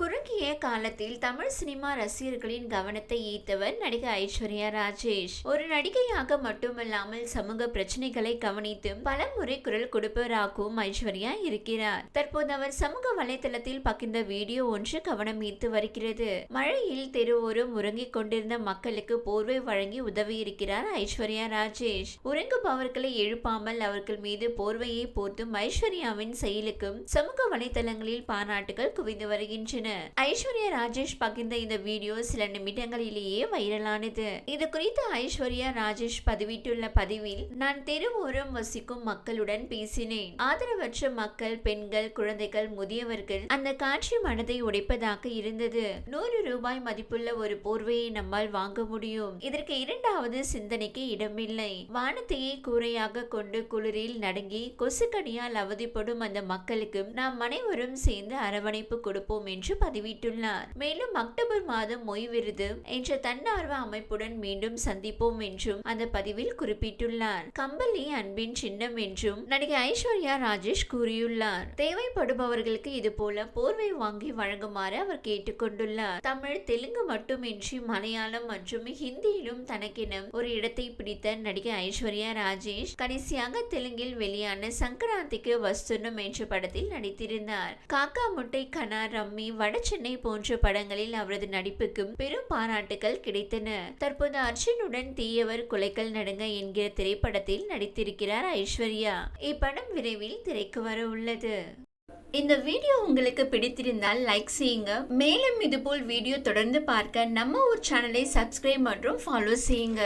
குறுகிய காலத்தில் தமிழ் சினிமா ரசிகர்களின் கவனத்தை ஈர்த்தவர் நடிகை ஐஸ்வர்யா ராஜேஷ். ஒரு நடிகையாக மட்டுமல்லாமல் சமூக பிரச்சனைகளை கவனித்தும் பல முறை குரல் கொடுப்பவராகவும் ஐஸ்வர்யா இருக்கிறார். தற்போது அவர் சமூக வலைதளத்தில் பகிர்ந்த வீடியோ ஒன்று கவனம் ஈர்த்து வருகிறது. மழையில் தெருவோரம் உறங்கிக் கொண்டிருந்த மக்களுக்கு போர்வை வழங்கி உதவி இருக்கிறார் ஐஸ்வர்யா ராஜேஷ். உறங்குபவர்களை எழுப்பாமல் அவர்கள் மீது போர்வையை போர்த்தும் ஐஸ்வர்யாவின் செயலுக்கும் சமூக வலைதளங்களில் பாராட்டுகள் குவிந்து வருகின்றன. ஐஸ்வர்யா ராஜேஷ் பகிர்ந்த இந்த வீடியோ சில நிமிடங்களிலேயே வைரலானது. இது குறித்து ஐஸ்வர்யா ராஜேஷ் பதிவிட்டுள்ள பதிவில் நான் தெருவோரம் வசிக்கும் மக்களுடன் பேசினேன். ஆதரவற்ற மக்கள் பெண்கள் குழந்தைகள் முதியவர்கள் அந்த காட்சி மனதை உடைப்பதாக இருந்தது. நூறு ரூபாய் மதிப்புள்ள ஒரு போர்வையை நம்மால் வாங்க முடியும். இதற்கு இரண்டாவது சிந்தனைக்கு இடமில்லை. வானத்தையே கூரையாக கொண்டு குளிரில் நடுங்கி கொசுக்கடியால் அவதிப்படும் அந்த மக்களுக்கு நாம் அனைவரும் சேர்ந்து அரவணைப்பு கொடுப்போம் என்று என்று பதிவிட்டுள்ளார். மேலும் அக்டோபர் மாதம் ஓய்விருது என்ற தன்னார்வ அமைப்புடன் மீண்டும் சந்திப்போம் என்றும் அந்த பதிவில் குறிப்பிட்டுள்ளார். கம்பளி அன்பின் சின்னம் என்றும் நடிகை ஐஸ்வர்யா ராஜேஷ் கூறியுள்ளார். தேவைப்படுபவர்களுக்கு இது போல போர்வை வாங்கி வழங்குமாறு அவர் கேட்டுக்கொண்டுள்ளார். தமிழ் தெலுங்கு மட்டுமின்றி மலையாளம் மற்றும் ஹிந்தியிலும் தனக்கென ஒரு இடத்தை பிடித்த நடிகை ஐஸ்வர்யா ராஜேஷ் கடைசியாக தெலுங்கில் வெளியான சங்கராந்திக்கு வஸ்துனம் என்ற படத்தில் நடித்திருந்தார். காக்கா முட்டை கனா ரம்மி வடசென்னை போன்ற படங்களில் அவரது நடிப்புக்கும் பெரும் பாராட்டுகள் கிடைத்தன. தற்போது அர்ஜுனுடன் தீயவர் குலைக்கல் நடுங்க என்கிற திரைப்படத்தில் நடித்திருக்கிறார் ஐஸ்வர்யா. இப்படம் விரைவில் திரைக்கு வர உள்ளது. இந்த வீடியோ உங்களுக்கு பிடித்திருந்தால் லைக் செய்யுங்க. மேலும் இதுபோல் வீடியோ தொடர்ந்து பார்க்க நம்ம ஒரு சேனலை சப்ஸ்கிரைப் மற்றும் ஃபாலோ செய்யுங்க.